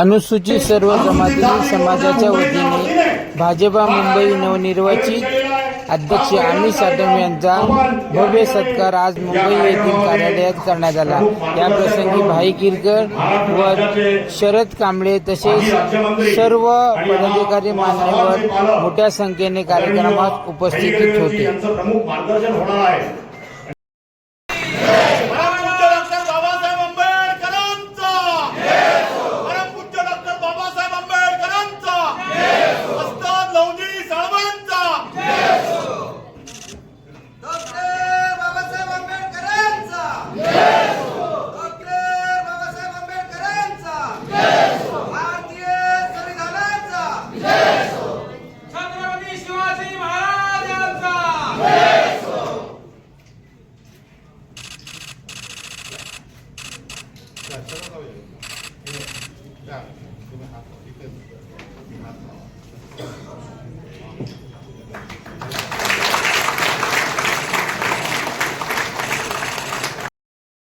अनुसूचित सर्व जमाती समाजाच्या वतीने भाजपा मुंबई नवनिर्वाचित अध्यक्ष अमित साटम यांचा भव्य सत्कार आज मुंबई येथील कार्यालयात करण्यात आला. या प्रसंगी भाई किरकर व शरद कांबळे तसेच सर्व पदाधिकारी मान्यवर मोठ्या संख्येने कार्यक्रमात उपस्थित होते.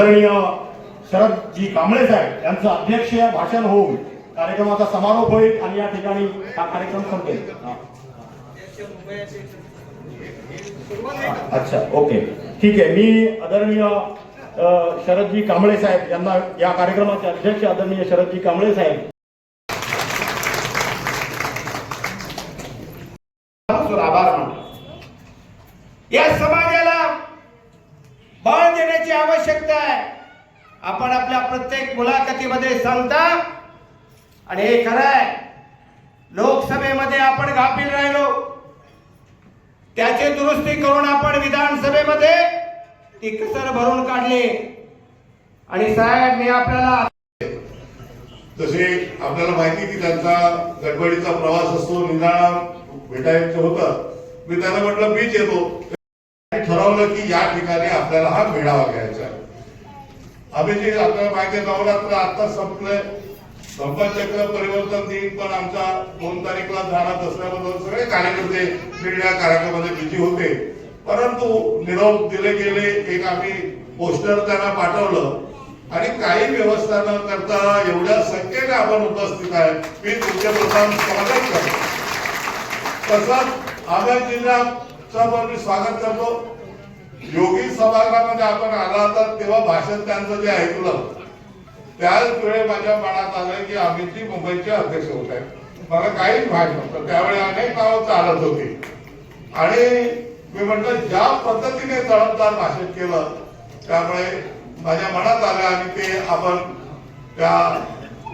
आदरणीय शरदजी कांबळे साहेब यांचं अध्यक्ष भाषण होऊन कार्यक्रमाचा समारोप होईल आणि या ठिकाणी हा कार्यक्रम संपेल. अच्छा ओके. ठीक आहे. मी आदरणीय शरदजी कांबळे साहेब यांना या कार्यक्रमाचे अध्यक्ष आदरणीय शरदजी कांबळे साहेब. आभार मानतो. या समाजाला बळ देण्याची आवश्यकता आहे. आपण आपल्या प्रत्येक मुलाखतीमध्ये सांगता आणि हे खरं आहे. लोकसभेमध्ये आपण गाफील राहिलो. त्याची दुरुस्ती करून आपण विधानसभेमध्ये ती कसर भरून काढली. आणि साहेब मी आपल्याला तसे आपल्याला माहिती की त्यांचा गडबडीचा प्रवास असतो निदान भेटायचं होतं मी त्यांना म्हटलं मीच येतो. ठरवलं की या ठिकाणी आपल्याला हा मेळावा घ्यायचा अभिजित आपल्याला माहिती आहे नवरात्र आता संपलंय. संपतचक्र परिवर्तन दिन पण आमचा दोन तारीखला जाणार असल्याबद्दल सगळे कार्यकर्ते वेगवेगळ्या कार्यक्रमामध्ये बिझी होते. परंतु निरोप दिले गेले एक आम्ही पोस्टर त्यांना पाठवलं. आणि काही व्यवस्था न करता एवढ्या संख्येने आपण उपस्थित आहे. मी तुमच्या प्रथम स्वागत करतो. तसंच आगार जिल्ह्याचं पण मी स्वागत करतो. योगी सभागृहामध्ये आपण आला होता तेव्हा भाषण त्यांचं जे ऐकलं त्याच वेळे माझ्या मनात आलं की अमितजी मुंबईचे अध्यक्ष होत आहेत मला काहीच भाग नव्हतं. त्यावेळी अनेक नावं चालत होती. आणि मी म्हटलं ज्या पद्धतीने तडफदार भाषण केलं त्यामुळे माझ्या मनात आलं आणि ते आपण त्या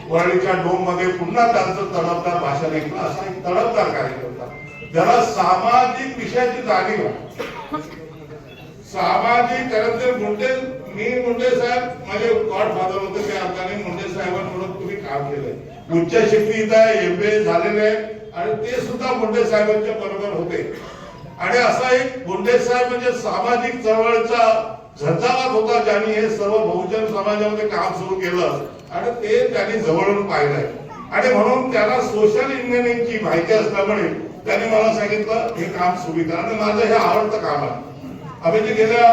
वरळीच्या डोममध्ये पुन्हा त्यांचं तडफदार भाषण ऐकलं. असा एक तळमदार कार्यक्रम होता ज्याला सामाजिक विषयाची जाणीव सामाजिक कारण ते मुंडे मी मुंडे साहेब माझे गॉड फादर होते त्या अर्थाने मुंडे साहेबांकडून तुम्ही काम केलंय. उच्च शिक्षित आहे ए झालेले आहे आणि ते सुद्धा मुंडे साहेबांच्या बरोबर होते. आणि असा एक मुंडे साहेब म्हणजे सामाजिक चळवळीचा झंझावात होता ज्यांनी हे सर्व बहुजन समाजामध्ये काम सुरू केलं आणि ते त्यांनी जवळून पाहिलंय. आणि म्हणून त्याला सोशल इंजिनिअरिंगची माहिती असल्यामुळे त्यांनी मला सांगितलं हे काम सुरू करा. आणि माझं हे आवडतं काम आहे. आम्ही जे गेल्या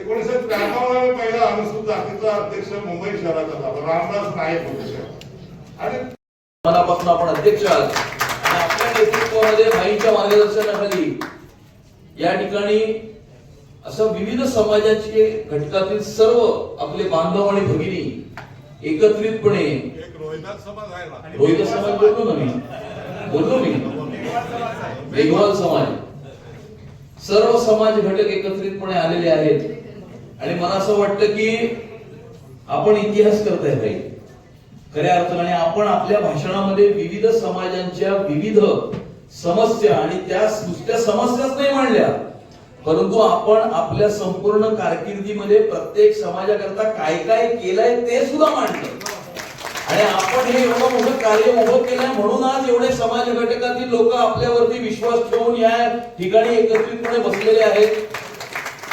एकोणीसशे त्र्याण्णव पहिला अनुसूचित जातीचा अध्यक्ष मुंबई शहराचा झाला. रामदास नाईक होते. आणि मनापासून आपण अध्यक्ष आहात. आणि आपल्या नेतृत्वामध्ये भाईंच्या मार्गदर्शनाखाली या ठिकाणी असं विविध समाजाचे घटकातील सर्व आपले बांधव आणि भगिनी एकत्रितपणे एक रोहिदास समाज बोललो ना. मी? बोललो मी. वेगवान समाज. सर्व समाज घटक एकत्रितपणे आलेले आहेत. आणि मला असं वाटतं की आपण इतिहास करताय भाई. खऱ्या अर्थाने आपण आपल्या भाषणामध्ये विविध समाजांच्या विविध समस्या आणि त्या नुसत्या समस्याच नाही मांडल्या. परंतु आपण आपल्या संपूर्ण कारकिर्दीमध्ये प्रत्येक समाजाकरता काय काय केलंय ते सुद्धा मांडलं. आणि आपण हे एवढं मोठं कार्य उभं केलंय म्हणून आज एवढे समाज घटकातील लोक आपल्यावरती विश्वास ठेवून या ठिकाणी एकत्रितपणे बसलेले आहेत.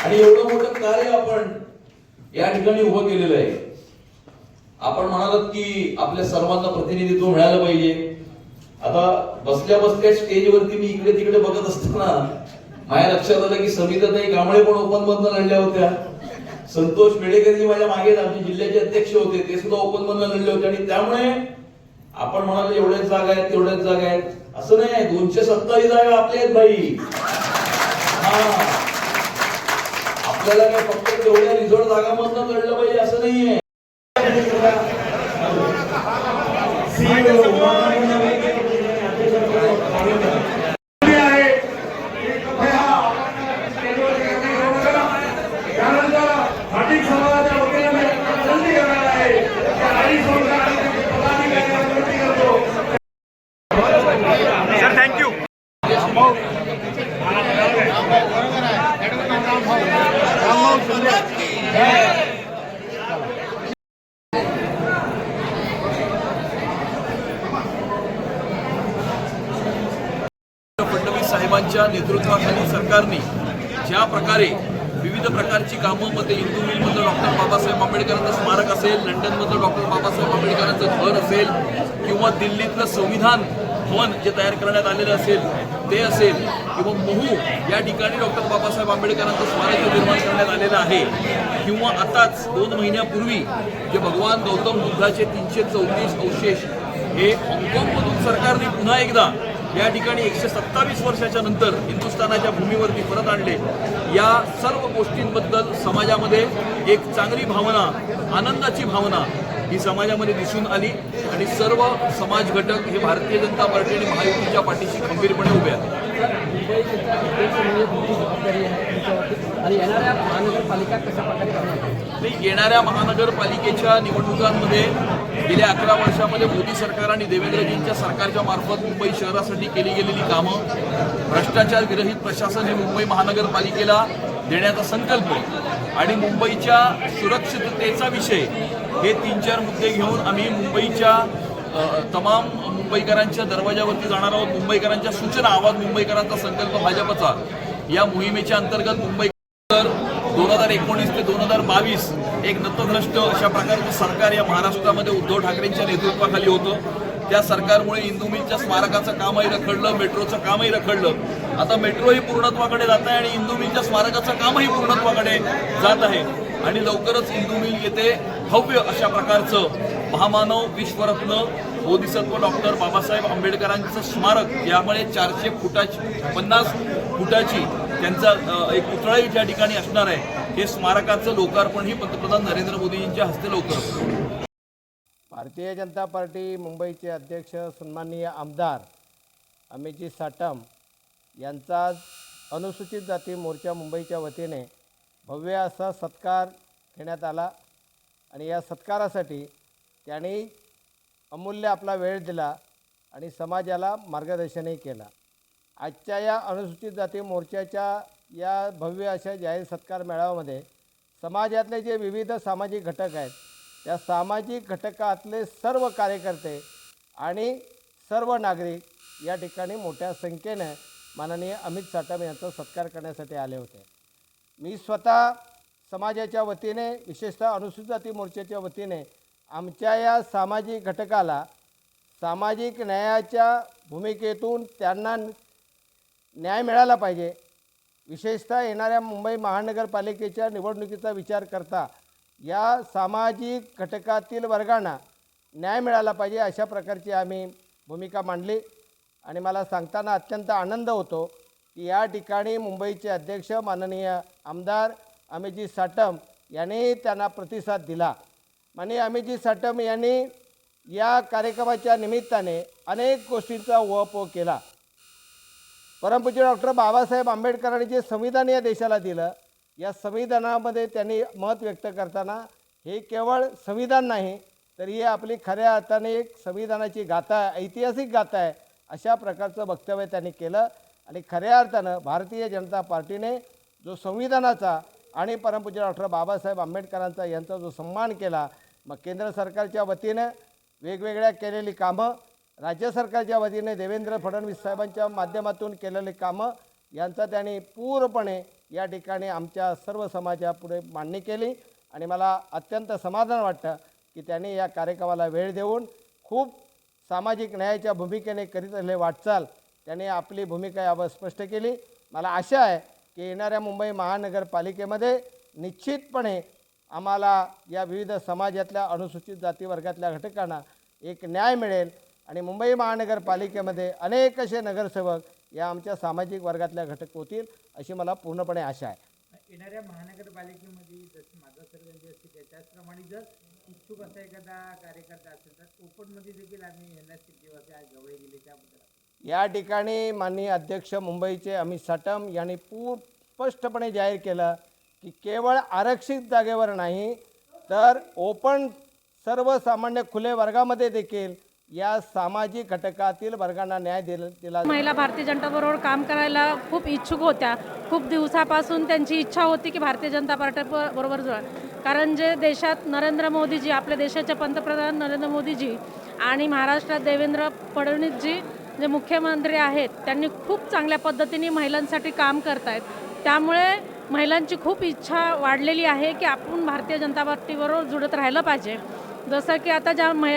आणि एवढं मोठं कार्य आपण या ठिकाणी उभं केलेलं आहे. आपण म्हणालात की आपल्या सर्वांना प्रतिनिधित्व मिळालं पाहिजे. आता बसल्या बसल्या स्टेजवरती मी इकडे तिकडे बघत असताना माझ्या लक्षात आलं की सविताताई कांबळे पण ओपन मधनं लढल्या होत्या. संतोष मेडेकर जी माझ्या मागे आमचे जिल्ह्याचे अध्यक्ष होते. ते सुद्धा ओपन मधून लढले होते. आणि त्यामुळे आपण म्हणाल एवढ्याच जागा आहेत तेवढ्याच जागा आहेत. असं नाही दोनशे सत्तावीस जागा आपल्या आहेत भाई. हा. आपल्याला काय फक्त तेवढ्या रिझॉर्ट जागामधनं लढलं पाहिजे असं नाहीये आहे त्यानंतर भाटिक समाजाच्या वतीने मी विनंती करणार आहे की हरी सोनकर आणि त्यांचे पदाधिकाऱ्यांना विनंती करतो सर थँक्यू फडणवीस साहेबांच्या नेतृत्वाखाली सरकारने ज्या प्रकारे विविध प्रकारची कामं मध्ये इंदू मिलमधलं डॉक्टर बाबासाहेब आंबेडकरांचं स्मारक असेल लंडनमधलं डॉक्टर बाबासाहेब आंबेडकरांचं घर असेल किंवा दिल्लीतलं संविधान भवन जे तयार करण्यात आलेलं असेल ते असेल किंवा महू या ठिकाणी डॉक्टर बाबासाहेब आंबेडकरांचं स्मारक निर्माण करण्यात आलेलं आहे किंवा आताच दोन महिन्यापूर्वी जे भगवान गौतम बुद्धाचे तीनशे चौतीस अवशेष हे हाँगकाँगमधून सरकारने पुन्हा एकदा या ठिकाणी एकशे सत्तावीस वर्षाच्या नंतर हिंदुस्थानाच्या भूमीवरती परत आणले. या सर्व गोष्टींबद्दल समाजामध्ये एक चांगली भावना आनंदाची भावना ही समाजामध्ये दिसून आली आणि सर्व समाज घटक हे भारतीय जनता पार्टी आणि महायुतीच्या पाठीशी खंबीरपणे उभे आहेत. येणाऱ्या महानगरपालिकेच्या निवडणुकांमध्ये गेल्या अकरा वर्षामध्ये मोदी सरकार आणि देवेंद्रजींच्या सरकारच्या मार्फत मुंबई शहरासाठी केली गेलेली कामं भ्रष्टाचार विरहित प्रशासन हे मुंबई महानगरपालिकेला देण्याचा संकल्प आणि मुंबईच्या सुरक्षिततेचा विषय हे तीन चार मुद्दे घेऊन आम्ही मुंबईच्या तमाम मुंबईकरांच्या दरवाजावरती जाणार आहोत. मुंबईकरांच्या सूचना आवाज मुंबईकरांचा संकल्प भाजपचा. या मोहिमेच्या अंतर्गत मुंबई तर दोन हजार एकोणीस ते दोन हजार बावीस एक नतभ्रष्ट अशा प्रकारचं सरकार या महाराष्ट्रामध्ये उद्धव ठाकरेंच्या नेतृत्वाखाली होतं. त्या सरकारमुळे इंदू मिलच्या स्मारकाचं कामही रखडलं मेट्रोचं कामही रखडलं. आता मेट्रोही पूर्णत्वाकडे जात आहे आणि इंदू मिलच्या स्मारकाचं कामही पूर्णत्वाकडे जात आहे. आणि लवकरच इंदू मिल येथे भव्य अशा प्रकारचं महामानव विश्वरत्न बोधिसत्व डॉक्टर बाबासाहेब आंबेडकरांचं स्मारक यामुळे चारशे फुटाची पन्नास फुटाची त्यांचा एक पुतळाही त्या ठिकाणी असणार आहे. हे स्मारकाचं लोकार्पणही पंतप्रधान नरेंद्र मोदींच्या हस्ते लवकर भारतीय जनता पार्टी मुंबईचे अध्यक्ष सन्माननीय आमदार अमितजी साटम यांचा आज अनुसूचित जाती मोर्चा मुंबईच्या वतीने भव्य असा सत्कार घेण्यात आला आणि या सत्कारासाठी त्यांनी अमूल्य आपला वेळ दिला आणि समाजाला मार्गदर्शनही केला. आजच्या या अनुसूचित जाती मोर्चाच्या या भव्य अशा जाहीर सत्कार मेळाव्यामध्ये समाजातले जे विविध सामाजिक घटक आहेत त्या सामाजिक घटकातले सर्व कार्यकर्ते आणि सर्व नागरिक या ठिकाणी मोठ्या संख्येनं माननीय अमित साटम यांचा सत्कार करण्यासाठी आले होते. मी स्वतः समाजाच्या वतीने विशेषतः अनुसूचित जाती मोर्चाच्या वतीने आमच्या या सामाजिक घटकाला सामाजिक न्यायाच्या भूमिकेतून त्यांना न्याय मिळाला पाहिजे. विशेषतः येणाऱ्या मुंबई महानगरपालिकेच्या निवडणुकीचा विचार करता या सामाजिक घटकातील वर्गांना न्याय मिळाला पाहिजे अशा प्रकारची आम्ही भूमिका मांडली. आणि मला सांगताना अत्यंत आनंद होतो की या ठिकाणी मुंबईचे अध्यक्ष माननीय आमदार अमितजी साटम यांनी त्यांना प्रतिसाद दिला. माननीय अमितजी साटम यांनी या कार्यक्रमाच्या निमित्ताने अनेक गोष्टींचा उहापोह केला. परमपूज्य डॉक्टर बाबासाहेब आंबेडकरांनी जे संविधान या देशाला दिलं या संविधानामध्ये त्यांनी मत व्यक्त करताना हे केवळ संविधान नाही तर ही आपली खऱ्या अर्थाने एक संविधानाची गाथा आहे ऐतिहासिक गाथा आहे अशा प्रकारचं वक्तव्य त्यांनी केलं. आणि खऱ्या अर्थानं भारतीय जनता पार्टीने जो संविधानाचा आणि परमपूज्य डॉक्टर बाबासाहेब आंबेडकरांचा यांचा जो सन्मान केला मग केंद्र सरकारच्या वतीनं वेगवेगळ्या केलेली कामं राज्य सरकारच्या वतीने देवेंद्र फडणवीस साहेबांच्या माध्यमातून केलेले कामं यांचा त्यांनी पूर्णपणे या ठिकाणी आमच्या सर्व समाजापुढे मांडणी केली. आणि मला अत्यंत समाधान वाटतं की त्यांनी या कार्यक्रमाला वेळ देऊन खूप सामाजिक न्यायाच्या भूमिकेने करीत असलेले वाटचाल त्यांनी आपली भूमिका यावर स्पष्ट केली. मला आशा आहे की येणाऱ्या मुंबई महानगरपालिकेमध्ये निश्चितपणे आम्हाला या विविध समाजातल्या अनुसूचित जाती वर्गातल्या घटकांना एक न्याय मिळेल. आणि मुंबई महानगरपालिकेमध्ये अनेक असे नगरसेवक या आमच्या सामाजिक वर्गातल्या घटक होतील अशी मला पूर्णपणे आशा आहे. येणाऱ्या महानगरपालिकेमध्ये जसं मागासवर्गीय असते त्या- त्याचप्रमाणे जर इच्छुक असा एखादा कार्यकर्ता असेल तर ओपनमध्ये देखील आम्ही येण्याची किंवा त्या जवळ गेले त्याबद्दल या ठिकाणी माननीय अध्यक्ष मुंबईचे अमित साटम यांनी पू स्पष्टपणे जाहीर केलं की केवळ आरक्षित जागेवर नाही तर ओपन सर्वसामान्य खुले वर्गामध्ये देखील या सामाजिक घटकातील वर्गांना न्याय दिला दिला महिला भारतीय जनता बरोबर काम करायला खूप इच्छुक होत्या. खूप दिवसापासून त्यांची इच्छा होती की भारतीय जनता पार्टी बरोबर जुळा कारण जे देशात नरेंद्र मोदीजी आपल्या देशाचे पंतप्रधान नरेंद्र मोदीजी आणि महाराष्ट्रात देवेंद्र फडणवीसजी जे मुख्यमंत्री आहेत त्यांनी खूप चांगल्या पद्धतीने महिलांसाठी काम करतायत. त्यामुळे महिलांची खूप इच्छा वाढलेली आहे की आपण भारतीय जनता पार्टीबरोबर जुळत राहिलं पाहिजे. जसं की आता ज्या मै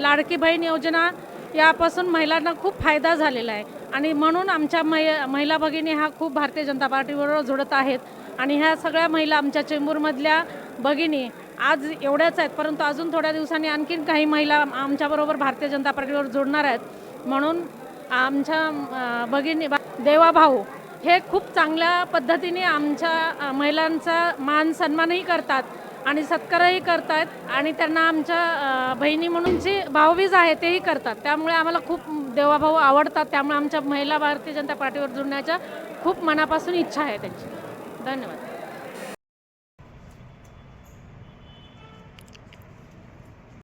लाडकी बहीण योजना यापासून महिलांना खूप फायदा झालेला आहे. आणि म्हणून आमच्या मै महिला भगिनी ह्या खूप भारतीय जनता पार्टीबरोबर जुळत आहेत. आणि ह्या सगळ्या महिला आमच्या चेंबूरमधल्या भगिनी आज एवढ्याच आहेत. परंतु अजून थोड्या दिवसांनी आणखीन काही महिला आमच्याबरोबर भारतीय जनता पार्टीवर जोडणार आहेत. म्हणून आमच्या भगिनी देवा भाऊ हे खूप चांगल्या पद्धतीने आमच्या महिलांचा मान सन्मानही करतात. आणि सत्कारही करतात आणि त्यांना आमच्या बहिणी म्हणून जी भावबीज आहे तेही करतात. त्यामुळे आम्हाला खूप देवाभाऊ आवडतात. त्यामुळे आमच्या महिला भारतीय जनता पार्टीवर जुळण्याच्या खूप मनापासून इच्छा आहे त्यांची. धन्यवाद.